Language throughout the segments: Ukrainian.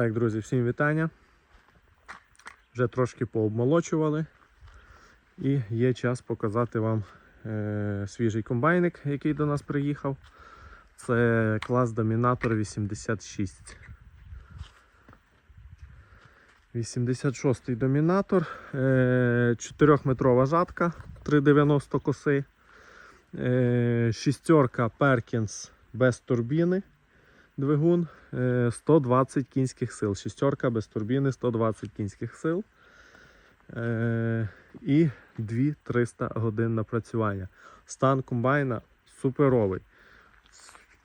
Так, друзі, всім вітання. Вже трошки пообмолочували. І є час показати вам е, свіжий комбайник, який до нас приїхав. Це клас Домінатор 86. 86-й домінатор, е, 4-метрова жатка, 3,90 коси, е, шістерка Перкінс без турбіни, двигун, е, 120 кінських сил. Шістерка без турбіни, 120 кінських сил. Е, і 2300 годин напрацювання. Стан комбайна суперовий.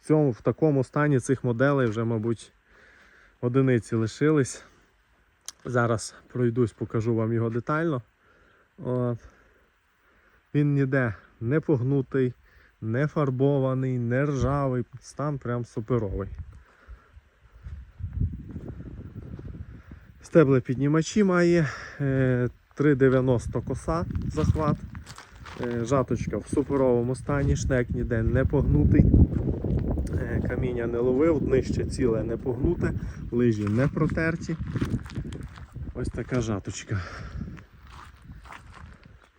В, цьому, в такому стані цих моделей вже, мабуть, одиниці лишились. Зараз пройдусь, покажу вам його детально. От. Він ніде не погнутий, не фарбований, не ржавий. Стан прям суперовий. Стебле піднімачі має е, 3,90 коса захват. Е, жаточка в суперовому стані, шнек ніде не погнутий. Е, каміння не ловив, днище ціле не погнуте, лижі не протерті. Ось така жаточка.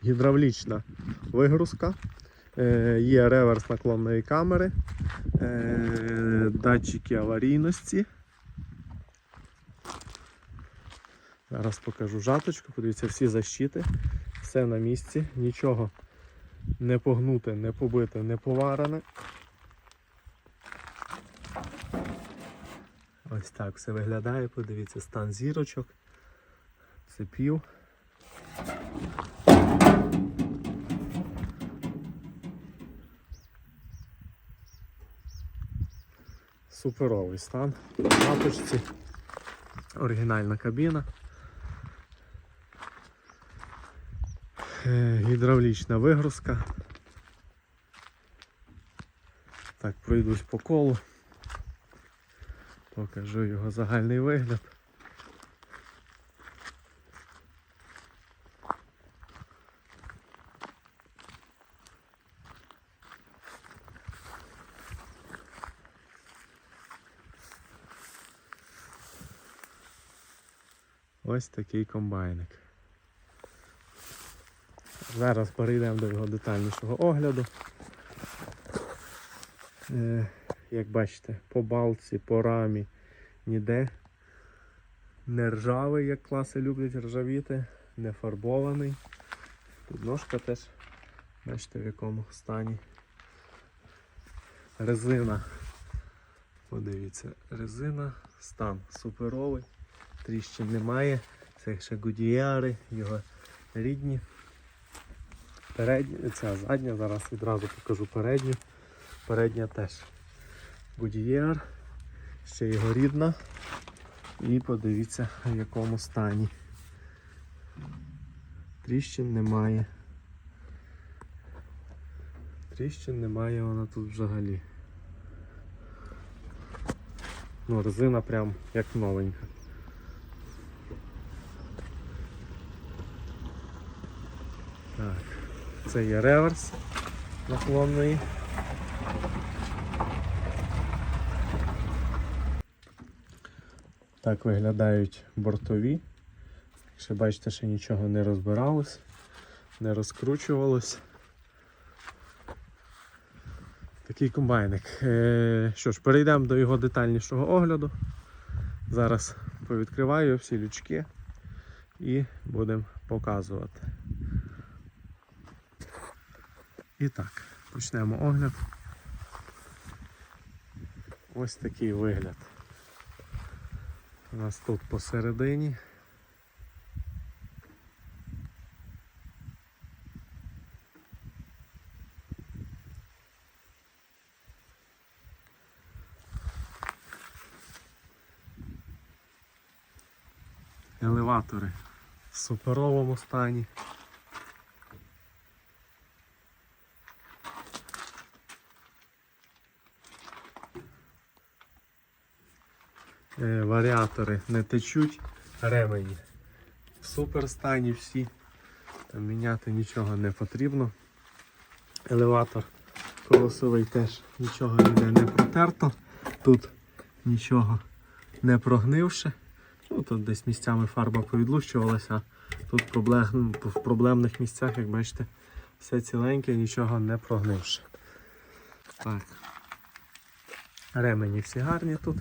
Гідравлічна вигрузка. Е, Є реверс наклонної камери, е, датчики аварійності. Зараз покажу жаточку, подивіться всі защити, все на місці, нічого не погнуте, не побите, не поварене. Ось так все виглядає, подивіться стан зірочок, цепів. Суперовий стан. В Оригінальна кабіна. Гідравлічна вигрузка. Так, пройдусь по колу. Покажу його загальний вигляд. Ось такий комбайник. Зараз перейдемо до його детальнішого огляду. Е, як бачите, по балці, по рамі ніде не ржавий, як класи люблять ржавіти, не фарбований. Тут ножка теж, бачите, в якому стані. Резина. Подивіться, резина, стан суперовий, тріщин немає. Це ще гудіяри, його рідні. Передня, ця задня, зараз відразу покажу передню. Передня теж Goodyear, ще його рідна. І подивіться в якому стані. Тріщин немає. Тріщин немає вона тут взагалі. Ну, резина прям як новенька. Це є реверс наклонний. Так виглядають бортові. Ще бачите, ще нічого не розбиралось, не розкручувалось. Такий комбайник. Е, що ж, перейдемо до його детальнішого огляду. Зараз повідкриваю всі лючки і будемо показувати. І так, почнемо огляд. Ось такий вигляд. У нас тут посередині. Елеватори в суперовому стані. Варіатори не течуть, ремені супер стані всі. Там міняти нічого не потрібно. Елеватор колосовий теж нічого ніде не протерто. Тут нічого не прогнивши. Ну, тут десь місцями фарба повідлущувалася. Тут проблем, в проблемних місцях, як бачите, все ціленьке, нічого не прогнивши. Так. Ремені всі гарні тут.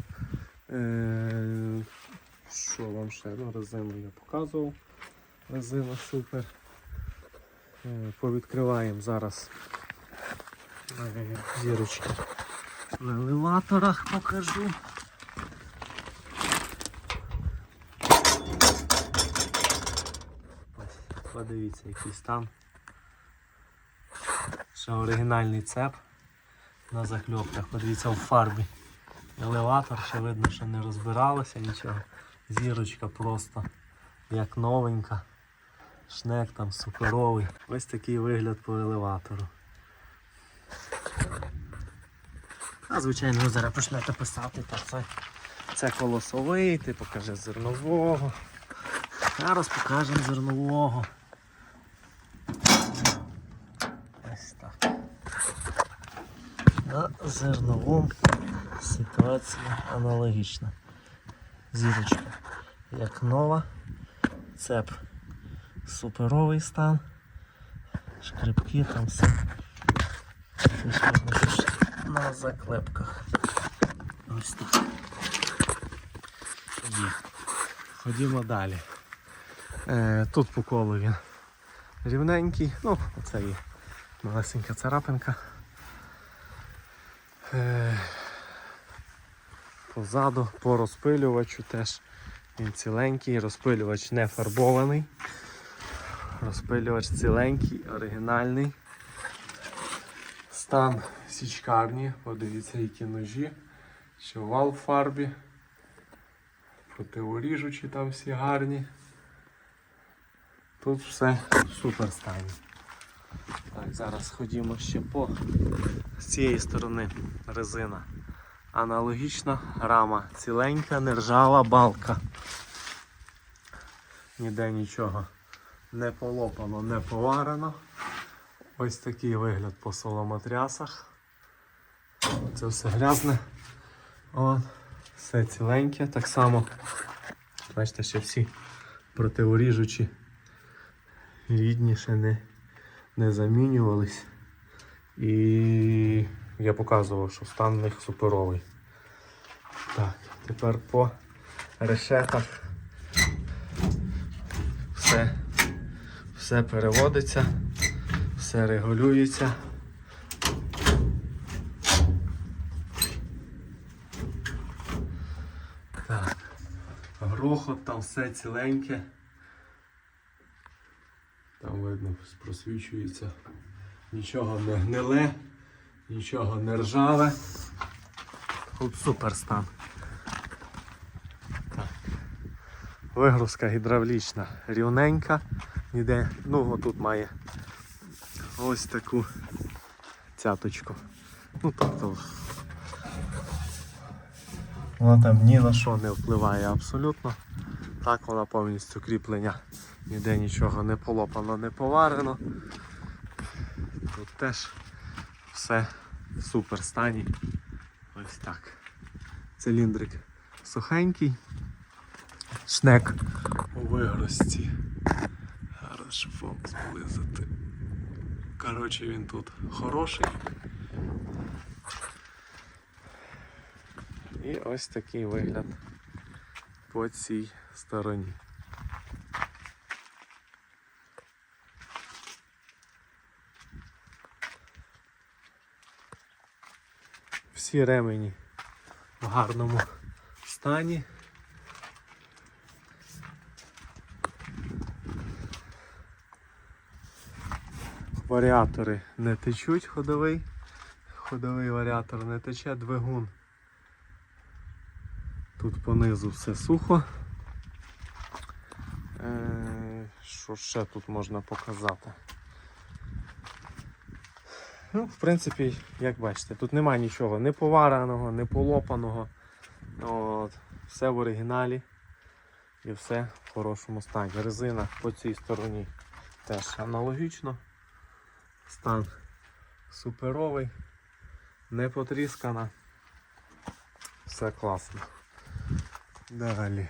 Е, що вам ще? Ну, резину я показував. Резина супер. Е, повідкриваємо зараз зірочки в елеваторах покажу. Подивіться, який стан. Ще оригінальний цеп на закльопках. Подивіться в фарбі. Елеватор ще видно, що не розбиралося нічого. Зірочка просто як новенька. Шнек там суперовий. Ось такий вигляд по елеватору. А звичайно, зараз почнете писати, так це, це колосовий, ти покажи зернового. Зараз покажемо зернового. Ось так. На зерновому ситуація аналогічна. Зірочка як нова, цеп суперовий стан, шкрипки там все. На заклепках. Ось так. Тоді ходімо далі. Е, тут по колу він рівненький, ну, оце і малесенька царапинка. Е, позаду, по розпилювачу теж він ціленький, розпилювач не фарбований. Розпилювач ціленький, оригінальний. Стан січкарні, подивіться, які ножі, що вал в фарбі, противоріжучі там всі гарні. Тут все супер стані. Так, зараз ходімо ще по з цієї сторони резина. Аналогічна рама, ціленька, нержава балка. Ніде нічого не полопано, не поварено. Ось такий вигляд по соломотрясах. Це все грязне. От. Все ціленьке. Так само, бачите, ще всі противоріжучі рідні ще не, не замінювались. І я показував, що стан в них суперовий. Так, тепер по решетах все, все переводиться, все регулюється. Грохот там все ціленьке. Там видно, просвічується. Нічого не гниле, нічого не ржаве. Тут супер стан. Вигрузка гідравлічна рівненька. Ніде, ну отут має ось таку цяточку. Ну тобто вона там ні на що не впливає абсолютно. Так вона повністю кріплення. Ніде нічого не полопано, не поварено. Тут теж все в супер стані. Ось так. Циліндрик сухенький. Шнек у вигрузці. Зараз вам зблизити. Коротше, він тут хороший. І ось такий вигляд по цій стороні. Всі ремені в гарному стані. Варіатори не течуть ходовий. Ходовий варіатор не тече, двигун. Тут понизу все сухо. Е, Що ще тут можна показати? Ну, в принципі, як бачите, тут немає нічого не повареного, не полопаного. От, все в оригіналі і все в хорошому стані. Резина по цій стороні теж аналогічно. Стан суперовий, не потріскана. Все класно. Далі.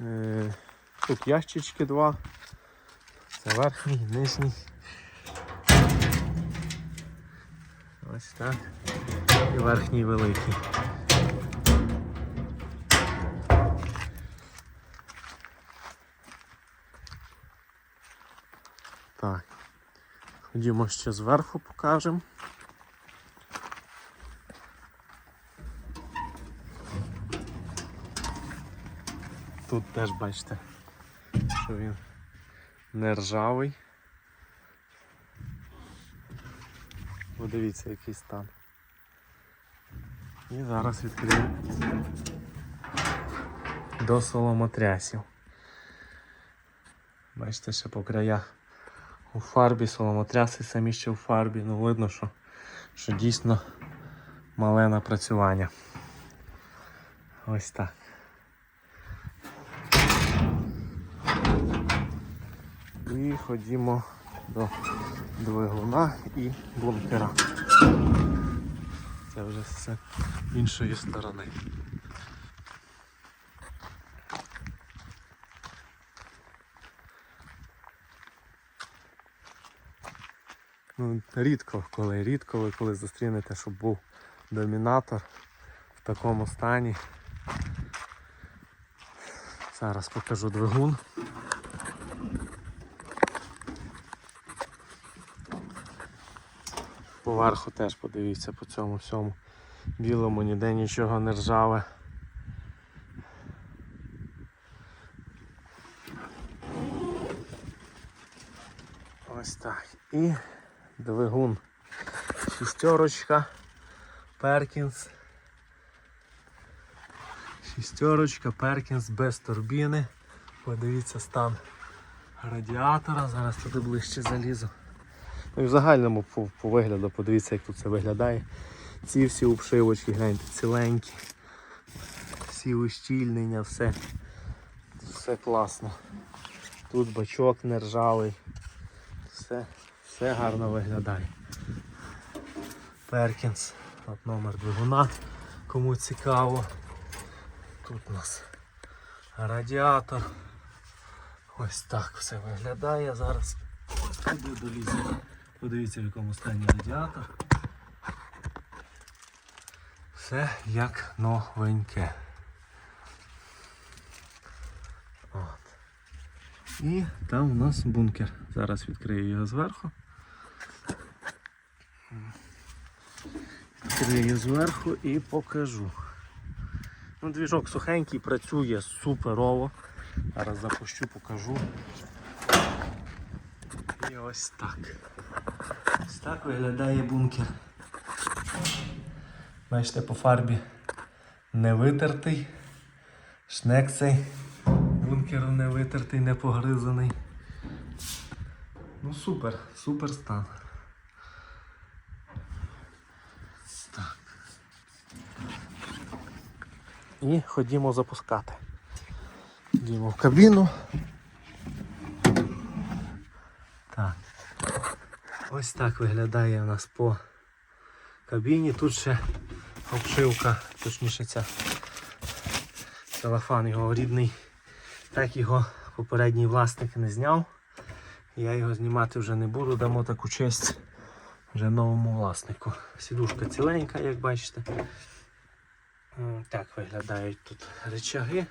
Е, Тут ящички два. Це верхній, нижній. Ось так. І верхній великий. Так. Ходімо ще зверху покажемо. Тут теж бачите, що він не ржавий. Подивіться, який стан. І зараз відкриємо до соломотрясів. Бачите, ще по краях у фарбі, соломотряси самі ще у фарбі. Ну видно, що, що дійсно мале напрацювання. Ось так. І ходімо до двигуна і бункера. Це вже з іншої сторони. Ну, рідко, коли рідко ви коли зустрінете, щоб був домінатор в такому стані. Зараз покажу двигун. Поверху теж подивіться по цьому всьому білому, ніде нічого не ржаве. Ось так. І двигун. Шістерочка. Перкінс. Шістерочка, Перкінс без турбіни. Подивіться стан радіатора. Зараз туди ближче залізу. Ну і в загальному по, по вигляду, подивіться, як тут це виглядає. Ці всі обшивочки, гляньте, ціленькі. Всі ущільнення, все. Все класно. Тут бачок не ржавий. Все, все гарно виглядає. Перкінс. От номер двигуна, кому цікаво. Тут у нас радіатор. Ось так все виглядає. Зараз ось туди долізу. Подивіться в якому стані радіатор. Все як новеньке. От. І там у нас бункер. Зараз відкрию його зверху. Відкрию зверху і покажу. Ну, Двіжок сухенький, працює суперово. Зараз запущу, покажу. І ось так. Так виглядає бункер. Бачите, по фарбі не витертий. Шнек цей бункером не витертий, не погризаний. Ну супер, супер стан. Так. І ходімо запускати. Ходімо в кабіну. Ось так виглядає у нас по кабіні. Тут ще обшивка, точніше ця целофан його рідний. Так його попередній власник не зняв. Я його знімати вже не буду, дамо таку честь вже новому власнику. Сідушка ціленька, як бачите. Так виглядають тут речаги.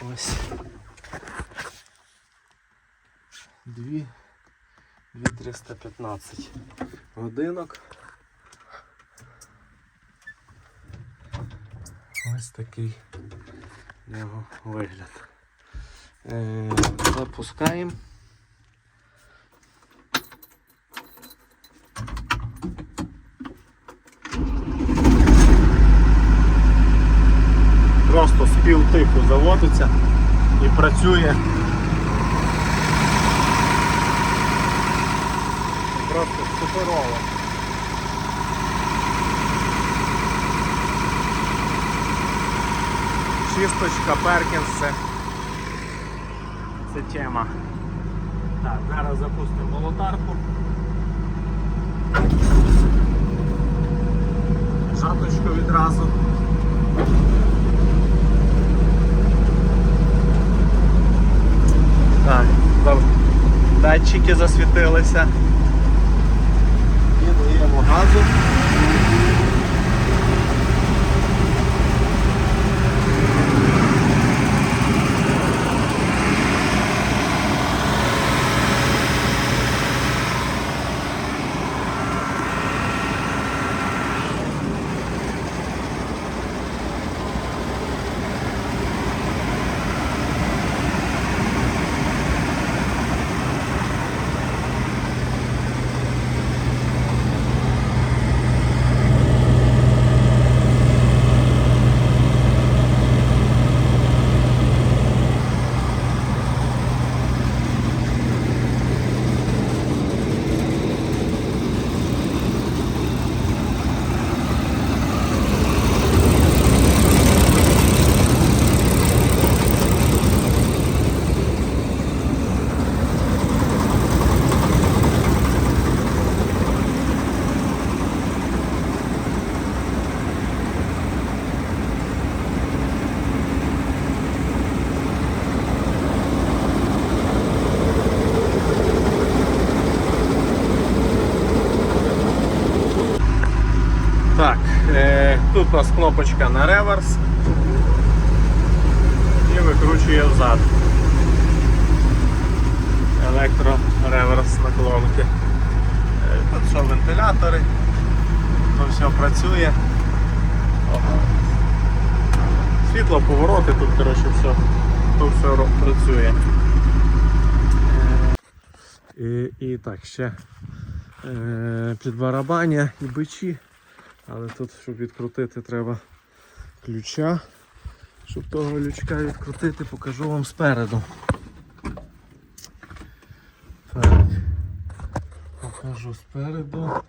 Ось. Дві, дві 315 годинок. Ось такий в нього вигляд. Е, запускаємо. Просто з півтиху заводиться і працює. Просто суперово. Чисточка Перкінс це, це тема. Так, зараз запустимо молотарку. Жаточку відразу. Так. Датчики засвітилися. І даємо газу. Так, е, тут у нас кнопочка на реверс і викручує взад. Електро-реверс наклонки. Е, тут що вентилятори, то все працює. О. Світло, повороти, тут коротше все, то все працює. Е, І, і так, ще е, підбарабання і бичі. Але тут, щоб відкрутити, треба ключа. Щоб того лючка відкрутити, покажу вам спереду. Так. Покажу спереду.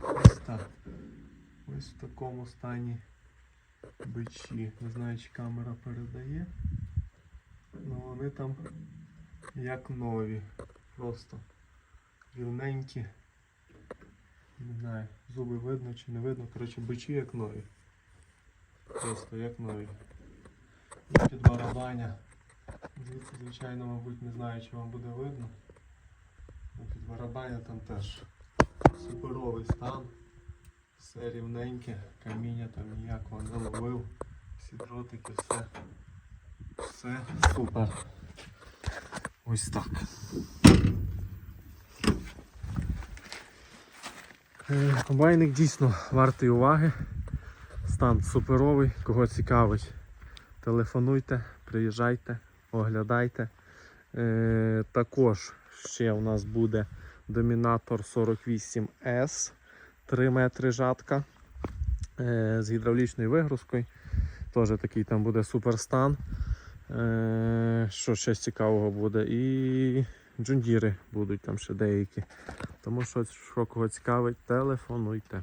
Ось так. Ось в такому стані бичі. Не знаю, чи камера передає. Ну вони там як нові. Просто рівненькі. Не знаю, зуби видно чи не видно. Коротше, бичі як нові. Просто як нові. Під барабаня. Звідси, звичайно, мабуть, не знаю, чи вам буде видно. Під барабаня там теж суперовий стан. Все рівненьке, каміння там ніякого не ловив. Всі дротики, все. Все супер. Ось так. Комбайник дійсно вартий уваги. Стан суперовий, кого цікавить. Телефонуйте, приїжджайте, оглядайте. Е, також ще у нас буде домінатор 48S, 3 метри жатка е, з гідравлічною вигрузкою. Теж такий там буде суперстан. Е, що ще цікавого буде? І джундіри будуть там ще деякі. Тому що, що кого цікавить, телефонуйте.